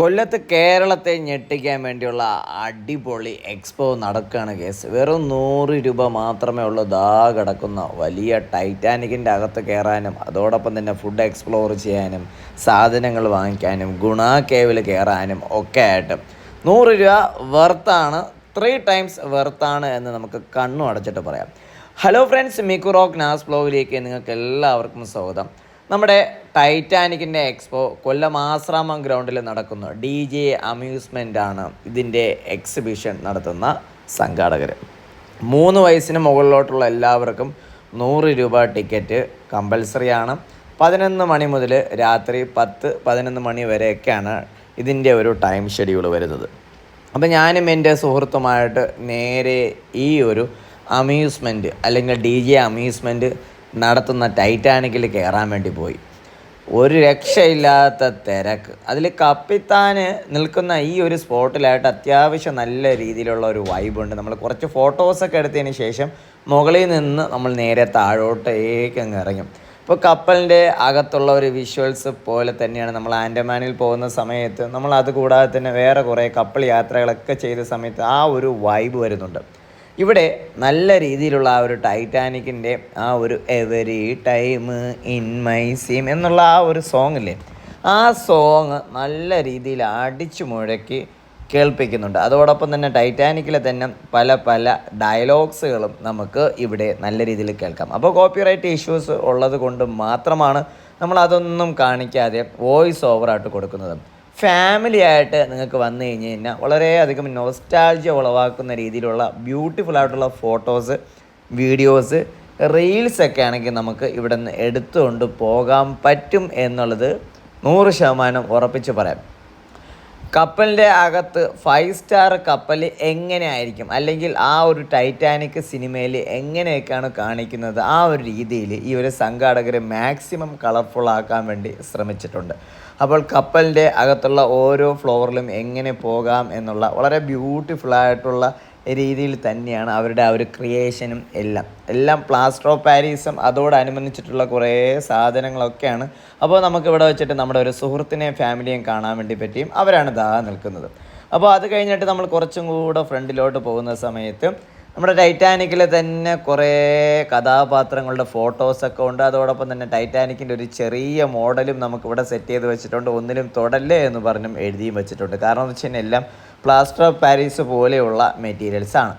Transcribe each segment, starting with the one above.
കൊല്ലത്ത് കേരളത്തെ ഞെട്ടിക്കാൻ വേണ്ടിയുള്ള അടിപൊളി എക്സ്പോ നടക്കുകയാണ് കേസ്. വെറും നൂറ് രൂപ മാത്രമേ ഉള്ളൂ ദാ കിടക്കുന്ന. വലിയ ടൈറ്റാനിക്കിന്റെ അകത്ത് കയറാനും അതോടൊപ്പം തന്നെ ഫുഡ് എക്സ്പ്ലോർ ചെയ്യാനും സാധനങ്ങൾ വാങ്ങിക്കാനും ഗുണ കേവിൽ കയറാനും ഒക്കെ ആയിട്ട്. നൂറ് രൂപ വെർത്താണ് ത്രീ ടൈംസ് വെർത്താണ് എന്ന് നമുക്ക് കണ്ണു അടച്ചിട്ട് പറയാം. ഹലോ ഫ്രണ്ട്സ് മിക്കുറോക്ക് നാസ് ബ്ലോഗിലേക്ക് നിങ്ങൾക്ക് എല്ലാവർക്കും സ്വാഗതം. നമ്മുടെ ടൈറ്റാനിക്കിന്റെ എക്സ്പോ കൊല്ലം ആശ്രാമം ഗ്രൗണ്ടിൽ നടക്കുന്നു. ഡി ജെ അമ്യൂസ്മെന്റ് ആണ് ഇതിന്റെ എക്സിബിഷൻ നടത്തുന്ന സംഘാടകർ മൂന്ന് വയസ്സിന് മുകളിലോട്ടുള്ള എല്ലാവർക്കും നൂറ് രൂപ ടിക്കറ്റ് കമ്പൽസറി ആണ് പതിനൊന്ന് മണി മുതൽ രാത്രി പത്ത് പതിനൊന്ന് മണി വരെയൊക്കെയാണ് ഇതിന്റെ ഒരു ടൈം ഷെഡ്യൂൾ വരുന്നത്. അപ്പോൾ ഞാനും എന്റെ സുഹൃത്തുമായിട്ട് നേരെ ഈ ഒരു അമ്യൂസ്മെന്റ് അല്ലെങ്കിൽ ഡി ജെ അമ്യൂസ്മെന്റ് നടത്തുന്ന ടൈറ്റാനിക്കിൽ കയറാൻ വേണ്ടി പോയി. ഒരു രക്ഷയില്ലാത്ത തിരക്ക്. അതിൽ കപ്പിത്താന് നിൽക്കുന്ന ഈ ഒരു സ്പോട്ടിലായിട്ട് അത്യാവശ്യം നല്ല രീതിയിലുള്ള ഒരു വൈബുണ്ട് നമ്മൾ കുറച്ച് ഫോട്ടോസൊക്കെ എടുത്തതിന് ശേഷം മുകളിൽ നിന്ന് നമ്മൾ നേരെ താഴോട്ടേക്ക് അങ്ങ് ഇറങ്ങും. ഇപ്പോൾ കപ്പലിന്റെ അകത്തുള്ള ഒരു വിഷ്വൽസ് പോലെ തന്നെയാണ് നമ്മൾ ആൻഡമാനിൽ പോകുന്ന സമയത്ത്. നമ്മൾ അതുകൂടാതെ തന്നെ വേറെ കുറേ കപ്പൽ യാത്രകളൊക്കെ ചെയ്ത സമയത്ത് ആ ഒരു വൈബ് വരുന്നുണ്ട്. ഇവിടെ നല്ല രീതിയിലുള്ള ആ ഒരു ടൈറ്റാനിക്കിന്റെ ആ ഒരു every time in my seem എന്നുള്ള ആ ഒരു സോങ് ഇല്ലേ? ആ സോങ് നല്ല രീതിയിൽ അടിച്ചു മുഴക്കി കേൾപ്പിക്കുന്നുണ്ട്. അതോടൊപ്പം തന്നെ ടൈറ്റാനിക്കിലെ തന്നെ പല പല ഡയലോഗ്സുകളും നമുക്ക് ഇവിടെ നല്ല രീതിയിൽ കേൾക്കാം. അപ്പോൾ കോപ്പിറൈറ്റ് ഇഷ്യൂസ് ഉള്ളത് കൊണ്ട് മാത്രമാണ് നമ്മൾ അതൊന്നും കാണിക്കാതെ വോയിസ് ഓവറായിട്ട് കൊടുക്കുന്നത്. ഫാമിലി ആയിട്ട് നിങ്ങൾക്ക് വന്നു കഴിഞ്ഞ് കഴിഞ്ഞാൽ വളരെയധികം നോസ്റ്റാൾജിയ ഉളവാക്കുന്ന രീതിയിലുള്ള ബ്യൂട്ടിഫുൾ ആയിട്ടുള്ള ഫോട്ടോസ് വീഡിയോസ് റീൽസ് ഒക്കെ ആണെങ്കിൽ നമുക്ക് ഇവിടെ നിന്ന് എടുത്തുകൊണ്ട് പോകാൻ പറ്റും എന്നുള്ളത് നൂറ് ശതമാനം ഉറപ്പിച്ച് പറയാം. കപ്പലിന്റെ അകത്ത് ഫൈവ് സ്റ്റാർ കപ്പൽ എങ്ങനെയായിരിക്കും? അല്ലെങ്കിൽ ആ ഒരു ടൈറ്റാനിക് സിനിമയിൽ എങ്ങനെയൊക്കെയാണ് കാണിക്കുന്നത്? ആ ഒരു രീതിയിൽ ഈ ഒരു സംഘാടകർ മാക്സിമം കളർഫുൾ ആക്കാൻ വേണ്ടി ശ്രമിച്ചിട്ടുണ്ട്. അപ്പോൾ കപ്പലിന്റെ അകത്തുള്ള ഓരോ ഫ്ലോറിലും എങ്ങനെ പോകാം എന്നുള്ള വളരെ ബ്യൂട്ടിഫുൾ ആയിട്ടുള്ള രീതിയിൽ തന്നെയാണ് അവരുടെ ആ ഒരു ക്രിയേഷനും എല്ലാം. എല്ലാം പ്ലാസ്റ്റർ ഓഫ് പാരീസും അതോടനുബന്ധിച്ചിട്ടുള്ള കുറേ സാധനങ്ങളൊക്കെയാണ്. അപ്പോൾ നമുക്ക് ഇവിടെ വെച്ചിട്ട് നമ്മുടെ ഒരു സുഹൃത്തിനെയും ഫാമിലിയെയും കാണാൻ വേണ്ടി പറ്റിയും അവരാണ് ദാ നിൽക്കുന്നത്. അപ്പോൾ അത് കഴിഞ്ഞിട്ട് നമ്മൾ കുറച്ചും കൂടെ ഫ്രണ്ടിലോട്ട് പോകുന്ന സമയത്ത് നമ്മുടെ ടൈറ്റാനിക്കിലെ തന്നെ കുറേ കഥാപാത്രങ്ങളുടെ ഫോട്ടോസൊക്കെ ഉണ്ട്. അതോടൊപ്പം തന്നെ ടൈറ്റാനിക്കിന്റെ ഒരു ചെറിയ മോഡലും നമുക്കിവിടെ സെറ്റ് ചെയ്ത് വെച്ചിട്ടുണ്ട്. ഒന്നിലും തൊടല്ലേ എന്ന് പറഞ്ഞും എഴുതിയും വെച്ചിട്ടുണ്ട്. കാരണം എന്ന് വെച്ച് കഴിഞ്ഞാൽ എല്ലാം പ്ലാസ്റ്റർ ഓഫ് പാരീസ് പോലെയുള്ള മെറ്റീരിയൽസ് ആണ്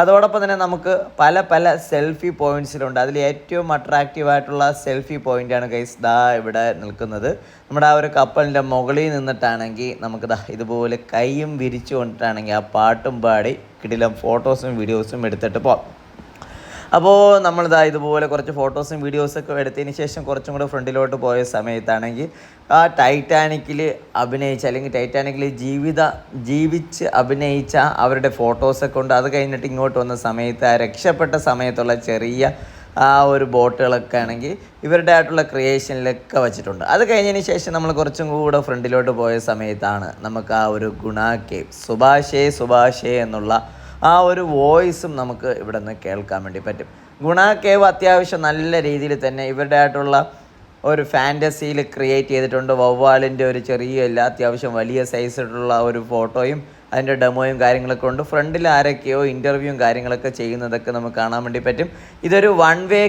അതോടൊപ്പം തന്നെ നമുക്ക് പല പല സെൽഫി പോയിന്റ്സിലുണ്ട് അതിൽ ഏറ്റവും അട്രാക്റ്റീവ് ആയിട്ടുള്ള സെൽഫി പോയിന്റാണ് ഗൈസ് ദാ ഇവിടെ നിൽക്കുന്നത്. നമ്മുടെ ആ ഒരു കപ്പലിന്റെ മുകളിൽ നിന്നിട്ടാണെങ്കിൽ നമുക്ക് ദാ ഇതുപോലെ കൈയും വിരിച്ചു കൊണ്ടിട്ടാണെങ്കിൽ ആ പാട്ടും പാടി കിടിലം ഫോട്ടോസും വീഡിയോസും എടുത്തിട്ട് പോകാം അപ്പോൾ നമ്മളിതാ ഇതുപോലെ കുറച്ച് ഫോട്ടോസും വീഡിയോസൊക്കെ എടുത്തതിന് ശേഷം കുറച്ചും കൂടെ ഫ്രണ്ടിലോട്ട് പോയ സമയത്താണെങ്കിൽ ആ ടൈറ്റാനിക്കിൽ അഭിനയിച്ച അല്ലെങ്കിൽ ടൈറ്റാനിക്കിൽ ജീവിത ജീവിച്ച് അഭിനയിച്ച അവരുടെ ഫോട്ടോസൊക്കെ ഉണ്ട്. അത് കഴിഞ്ഞിട്ട് ഇങ്ങോട്ട് വന്ന സമയത്ത് ആ രക്ഷപ്പെട്ട സമയത്തുള്ള ചെറിയ ആ ഒരു ബോട്ടുകളൊക്കെ ആണെങ്കിൽ ഇവരുടെ ആയിട്ടുള്ള ക്രിയേഷനിലൊക്കെ വെച്ചിട്ടുണ്ട്. അത് കഴിഞ്ഞതിന് ശേഷം നമ്മൾ കുറച്ചും കൂടെ ഫ്രണ്ടിലോട്ട് പോയ സമയത്താണ് നമുക്ക് ആ ഒരു ഗുണ കേവ് സുഭാഷേ സുഭാഷേ എന്നുള്ള ആ ഒരു വോയിസും നമുക്ക് ഇവിടെ നിന്ന് കേൾക്കാൻ വേണ്ടി പറ്റും. ഗുണ കേവ് അത്യാവശ്യം നല്ല രീതിയിൽ തന്നെ ഇവരുടെ ആയിട്ടുള്ള ഒരു ഫാന്റസിയിൽ ക്രിയേറ്റ് ചെയ്തിട്ടുണ്ട്. വവ്വാലിന്റെ ഒരു ചെറിയ എല്ലാ അത്യാവശ്യം വലിയ സൈസിലുള്ള ഒരു ഫോട്ടോയും അതിന്റെ ഡെമോയും കാര്യങ്ങളൊക്കെ ഉണ്ട്. ഫ്രണ്ടിൽ ആരൊക്കെയോ ഇന്റർവ്യൂവും കാര്യങ്ങളൊക്കെ ചെയ്യുന്നതൊക്കെ നമുക്ക് കാണാൻ വേണ്ടി പറ്റും. ഇതൊരു വൺ വേ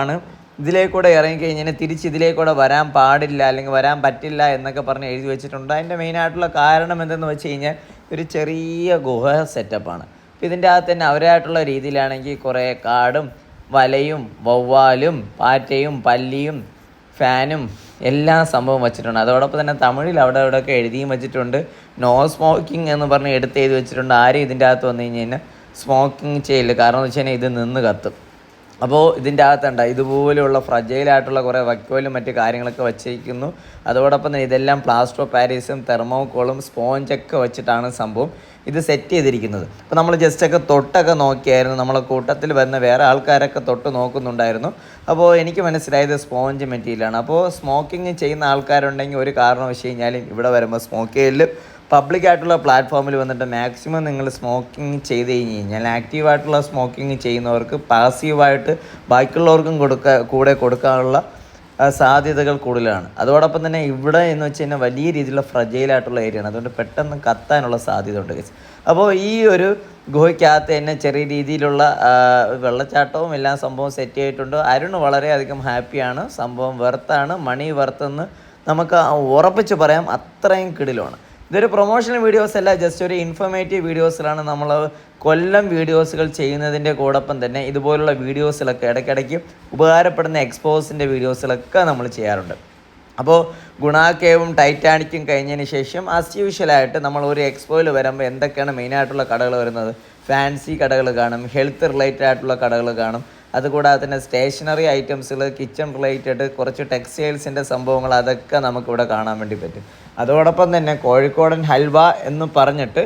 ആണ് ഇതിലേക്കൂടെ ഇറങ്ങിക്കഴിഞ്ഞാൽ തിരിച്ച് ഇതിലേക്കൂടെ വരാൻ പാടില്ല അല്ലെങ്കിൽ വരാൻ പറ്റില്ല എന്നൊക്കെ പറഞ്ഞ് എഴുതി വെച്ചിട്ടുണ്ട്. അതിന്റെ മെയിനായിട്ടുള്ള കാരണം എന്തെന്ന് വെച്ച് കഴിഞ്ഞാൽ ഒരു ചെറിയ ഗുഹ സെറ്റപ്പാണ് അപ്പോൾ ഇതിന്റെ അകത്ത് തന്നെ അവരായിട്ടുള്ള രീതിയിലാണെങ്കിൽ കുറേ കാടും വലയും വവ്വാലും പാറ്റയും പല്ലിയും ഫാനും എല്ലാ സംഭവം വെച്ചിട്ടുണ്ട്. അതോടൊപ്പം തന്നെ തമിഴിൽ അവിടെ അവിടെ ഒക്കെ എഴുതിയും വെച്ചിട്ടുണ്ട്. നോ സ്മോക്കിംഗ് എന്ന് പറഞ്ഞ് എടുത്ത് എഴുതി വെച്ചിട്ടുണ്ട്. ആരും ഇതിന്റെ അകത്ത് വന്നു കഴിഞ്ഞ് കഴിഞ്ഞാൽ സ്മോക്കിംഗ് ചെയ്യില്ല കാരണം എന്ന് വെച്ച് കഴിഞ്ഞാൽ ഇത് നിന്ന് കത്തും. അപ്പോൾ ഇതിന്റെ അകത്തുണ്ട്. ഇതുപോലെയുള്ള ഫ്രജൈലായിട്ടുള്ള കുറേ വക്കോലും മറ്റു കാര്യങ്ങളൊക്കെ വച്ചിരിക്കുന്നു. അതോടൊപ്പം തന്നെ ഇതെല്ലാം പ്ലാസ്റ്റർ ഓഫ് പാരീസും തെർമോക്കോളും സ്പോഞ്ചൊക്കെ വെച്ചിട്ടാണ് സംഭവം ഇത് സെറ്റ് ചെയ്തിരിക്കുന്നത്. അപ്പോൾ നമ്മൾ ജസ്റ്റൊക്കെ തൊട്ടൊക്കെ നോക്കിയായിരുന്നു. നമ്മളെ കൂട്ടത്തിൽ വരുന്ന വേറെ ആൾക്കാരൊക്കെ തൊട്ട് നോക്കുന്നുണ്ടായിരുന്നു. അപ്പോൾ എനിക്ക് മനസ്സിലായത് സ്പോഞ്ച് മെറ്റീരിയലാണ് അപ്പോൾ സ്മോക്കിങ് ചെയ്യുന്ന ആൾക്കാരുണ്ടെങ്കിൽ ഒരു കാരണം വെച്ച് കഴിഞ്ഞാൽ ഇവിടെ വരുമ്പോൾ സ്മോക്ക് ചെയ്യൽ പബ്ലിക് ആയിട്ടുള്ള പ്ലാറ്റ്ഫോമിൽ വന്നിട്ട് മാക്സിമം നിങ്ങൾ സ്മോക്കിംഗ് ചെയ്ത് കഴിഞ്ഞ് കഴിഞ്ഞാൽ ആക്റ്റീവായിട്ടുള്ള സ്മോക്കിംഗ് ചെയ്യുന്നവർക്ക് പാസീവായിട്ട് ബാക്കിയുള്ളവർക്കും കൊടുക്ക കൂടെ കൊടുക്കാനുള്ള സാധ്യതകൾ കൂടുതലാണ്. അതോടൊപ്പം തന്നെ ഇവിടെ എന്ന് വെച്ച് കഴിഞ്ഞാൽ വലിയ രീതിയിലുള്ള ഫ്രജൈലായിട്ടുള്ള ഏരിയയാണ് അതുകൊണ്ട് പെട്ടെന്ന് കത്താനുള്ള സാധ്യത ഉണ്ട് അപ്പോൾ ഈ ഒരു ഗുഹയ്ക്കകത്ത് തന്നെ ചെറിയ രീതിയിലുള്ള വെള്ളച്ചാട്ടവും എല്ലാം സംഭവം സെറ്റ് ചെയ്തിട്ടുണ്ട്. അരുൺ വളരെയധികം ഹാപ്പിയാണ് സംഭവം വെർത്താണ് മണി വെർത്തെന്ന് നമുക്ക് ഉറപ്പിച്ച് പറയാം. അത്രയും കിടിലാണ് ഇതൊരു പ്രൊമോഷണൽ വീഡിയോസ് അല്ല ജസ്റ്റ് ഒരു ഇൻഫർമേറ്റീവ് വീഡിയോസിലാണ് നമ്മൾ കൊല്ലം വീഡിയോസുകൾ ചെയ്യുന്നതിന്റെ കൂടൊപ്പം തന്നെ ഇതുപോലുള്ള വീഡിയോസിലൊക്കെ ഇടയ്ക്കിടയ്ക്ക് ഉപകാരപ്പെടുന്ന എക്സ്പോസിന്റെ വീഡിയോസിലൊക്കെ നമ്മൾ ചെയ്യാറുണ്ട്. അപ്പോൾ ഗുണാക്കേവും ടൈറ്റാനിക്കും കഴിഞ്ഞതിന് ശേഷം ആസ് യൂഷ്വലായിട്ട് നമ്മൾ ഒരു എക്സ്പോയിൽ വരുമ്പോൾ എന്തൊക്കെയാണ് മെയിനായിട്ടുള്ള കടകൾ വരുന്നത്? ഫാൻസി കടകൾ കാണും ഹെൽത്ത് റിലേറ്റഡ് ആയിട്ടുള്ള കടകൾ കാണും അതുകൂടാതെ തന്നെ സ്റ്റേഷനറി ഐറ്റംസുകൾ കിച്ചൺ റിലേറ്റഡ് കുറച്ച് ടെക്സ്റ്റൈൽസിന്റെ സംഭവങ്ങൾ അതൊക്കെ നമുക്കിവിടെ കാണാൻ വേണ്ടി പറ്റും. അതോടൊപ്പം തന്നെ കോഴിക്കോടൻ ഹൽവ എന്ന് പറഞ്ഞിട്ട്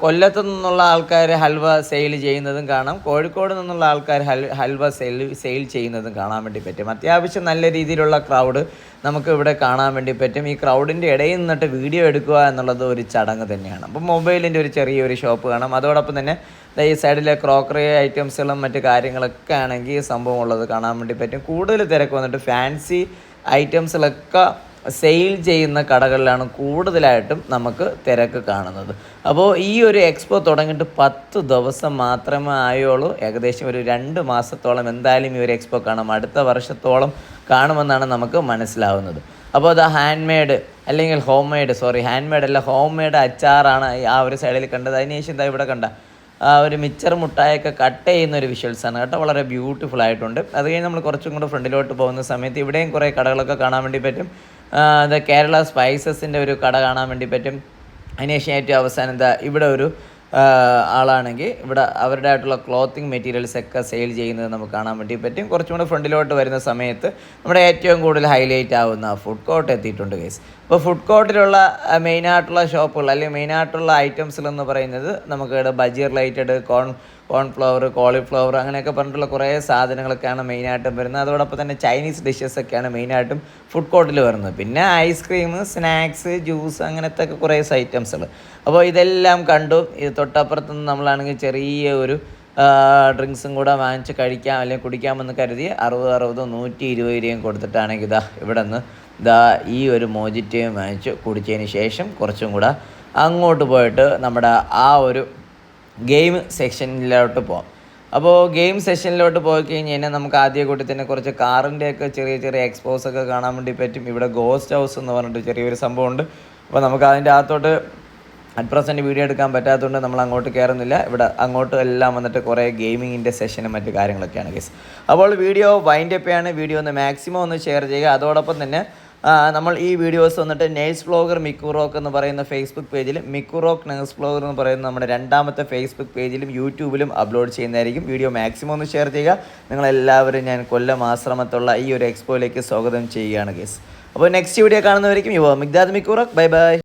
കൊല്ലത്തു നിന്നുള്ള ആൾക്കാർ ഹൽവ സെയിൽ ചെയ്യുന്നതും കാണാം. കോഴിക്കോട് നിന്നുള്ള ആൾക്കാർ ഹൽ ഹൽവ സെയിൽ സെയിൽ ചെയ്യുന്നതും കാണാൻ വേണ്ടി പറ്റും. അത്യാവശ്യം നല്ല രീതിയിലുള്ള ക്രൗഡ് നമുക്ക് ഇവിടെ കാണാൻ വേണ്ടി പറ്റും. ഈ ക്രൗഡിന്റെ ഇടയിൽ നിന്നിട്ട് വീഡിയോ എടുക്കുക എന്നുള്ളത് ഒരു ചടങ്ങ് തന്നെയാണ്. അപ്പോൾ മൊബൈലിന്റെ ഒരു ചെറിയൊരു ഷോപ്പ് കാണാം. അതോടൊപ്പം തന്നെ ഈ സൈഡിലെ ക്രോക്കറി ഐറ്റംസുകളും മറ്റു കാര്യങ്ങളൊക്കെ ആണെങ്കിൽ ഈ സംഭവം ഉള്ളത് കാണാൻ വേണ്ടി പറ്റും. കൂടുതൽ തിരക്ക് വന്നിട്ട് ഫാൻസി ഐറ്റംസിലൊക്കെ സെയിൽ ചെയ്യുന്ന കടകളിലാണ് കൂടുതലായിട്ടും നമുക്ക് തിരക്ക് കാണുന്നത്. അപ്പോൾ ഈ ഒരു എക്സ്പോ തുടങ്ങിയിട്ട് പത്ത് ദിവസം മാത്രമേ ആയുള്ളൂ. ഏകദേശം ഒരു രണ്ട് മാസത്തോളം എന്തായാലും ഈ ഒരു എക്സ്പോ കാണാം. അടുത്ത വർഷത്തോളം കാണുമെന്നാണ് നമുക്ക് മനസ്സിലാവുന്നത്. അപ്പോൾ അത് ഹാൻഡ് മെയ്ഡ് അല്ലെങ്കിൽ home made sorry hand made അല്ല ഹോം മെയ്ഡ് അച്ചാറാണ് ആ ഒരു സൈഡിൽ കണ്ടത്. അതിനുശേഷം എന്താ ഇവിടെ കണ്ട ഒരു മിച്ചർ മുട്ടായൊക്കെ കട്ട് ചെയ്യുന്ന ഒരു വിഷ്വൽസാണ്. കേട്ടോ വളരെ ബ്യൂട്ടിഫുൾ ആയിട്ടുണ്ട്. അത് കഴിഞ്ഞ് നമ്മൾ കുറച്ചും കൂടെ ഫ്രണ്ടിലോട്ട് പോകുന്ന സമയത്ത് ഇവിടെയും കുറേ കടകളൊക്കെ കാണാൻ വേണ്ടി പറ്റും. കേരള സ്പൈസസിന്റെ ഒരു കട കാണാൻ വേണ്ടി പറ്റും. അതിനുശേഷം ഏറ്റവും അവസാനം എന്താ ഇവിടെ ഒരു ആളാണെങ്കിൽ ഇവിടെ അവരുടെ ആയിട്ടുള്ള ക്ലോത്തിങ് മെറ്റീരിയൽസ് ഒക്കെ സെയിൽ ചെയ്യുന്നത് നമുക്ക് കാണാൻ വേണ്ടി പറ്റും. കുറച്ചും കൂടെ ഫ്രണ്ടിലോട്ട് വരുന്ന സമയത്ത് നമ്മുടെ ഏറ്റവും കൂടുതൽ ഹൈലൈറ്റ് ആവുന്ന ഫുഡ് കോർട്ട് എത്തിയിട്ടുണ്ട് കേസ് അപ്പോൾ ഫുഡ് കോർട്ടിലുള്ള മെയിനായിട്ടുള്ള ഷോപ്പുകൾ അല്ലെങ്കിൽ മെയിനായിട്ടുള്ള ഐറ്റംസിലെന്ന് പറയുന്നത് നമുക്ക് bajji related corn cornflour cauliflower അങ്ങനെയൊക്കെ പറഞ്ഞിട്ടുള്ള കുറേ സാധനങ്ങളൊക്കെയാണ് മെയിനായിട്ടും വരുന്നത്. അതോടൊപ്പം തന്നെ ചൈനീസ് ഡിഷസ് ഒക്കെയാണ് മെയിനായിട്ടും ഫുഡ് കോർട്ടിൽ വരുന്നത്. പിന്നെ ഐസ്ക്രീം സ്നാക്സ് ജ്യൂസ് അങ്ങനത്തെ ഒക്കെ കുറേ ഐറ്റംസുകൾ അപ്പോൾ ഇതെല്ലാം കണ്ടു. ഇത് തൊട്ടപ്പുറത്ത് നിന്ന് നമ്മളാണെങ്കിൽ ചെറിയ ഒരു ഡ്രിങ്ക്സും കൂടെ വാങ്ങിച്ച് കഴിക്കാം അല്ലെങ്കിൽ കുടിക്കാമെന്ന് കരുതി അറുപത് അറുപത് നൂറ്റി ഇരുപത് രൂപയും കൊടുത്തിട്ടാണെങ്കിൽ ഇതാ ഇവിടെ നിന്ന് ഇതാ ഈ ഒരു മോജിറ്റയും വാങ്ങിച്ച് കുടിച്ചതിന് ശേഷം കുറച്ചും കൂടെ അങ്ങോട്ട് പോയിട്ട് നമ്മുടെ ആ ഒരു ഗെയിം സെക്ഷനിലോട്ട് പോകാം അപ്പോൾ ഗെയിം സെഷനിലോട്ട് പോയി കഴിഞ്ഞ് കഴിഞ്ഞാൽ നമുക്ക് ആദ്യ കൂട്ടി തന്നെ കുറച്ച് കാറിന്റെയൊക്കെ ചെറിയ ചെറിയ എക്സ്പോസ് ഒക്കെ കാണാൻ വേണ്ടി പറ്റും. ഇവിടെ ഗോസ്റ്റ് ഹൗസ് എന്ന് പറഞ്ഞിട്ട് ചെറിയൊരു സംഭവമുണ്ട്. അപ്പോൾ നമുക്ക് അതിന്റെ അകത്തോട്ട് അറ്റ് പ്രസന്റ് വീഡിയോ എടുക്കാൻ പറ്റാത്തതുകൊണ്ട് നമ്മൾ അങ്ങോട്ട് കയറുന്നില്ല ഇവിടെ അങ്ങോട്ട് എല്ലാം വന്നിട്ട് കുറേ ഗെയിമിങ്ങിന്റെ സെഷനും മറ്റു കാര്യങ്ങളൊക്കെയാണ് കേസ് അപ്പോൾ വീഡിയോ വൈൻഡ് അപ്പ് ആണ് വീഡിയോ ഒന്ന് മാക്സിമം ഒന്ന് ഷെയർ ചെയ്യുക. അതോടൊപ്പം തന്നെ നമ്മൾ ഈ വീഡിയോസ് വന്നിട്ട് നേഴ്സ് ബ്ലോഗർ മിക്കുറോക്ക് എന്ന് പറയുന്ന ഫേസ്ബുക്ക് പേജിൽ മിക്കുറോക്ക് നേഴ്സ് ബ്ലോഗർ എന്ന് പറയുന്ന നമ്മുടെ രണ്ടാമത്തെ ഫേസ്ബുക്ക് പേജിലും യൂട്യൂബിലും അപ്ലോഡ് ചെയ്യുന്നതായിരിക്കും. വീഡിയോ മാക്സിമം ഒന്ന് ഷെയർ ചെയ്യുക. നിങ്ങളെല്ലാവരും ഞാൻ കൊല്ലം ആശ്രമത്തുള്ള ഈ ഒരു എക്സ്പോയിലേക്ക് സ്വാഗതം ചെയ്യുകയാണ് കേസ് അപ്പോൾ നെക്സ്റ്റ് വീഡിയോ കാണുന്നവരിക്കും യുവ മിഗ്ദാദ് മിക്കുറോക്ക് ബൈ ബൈ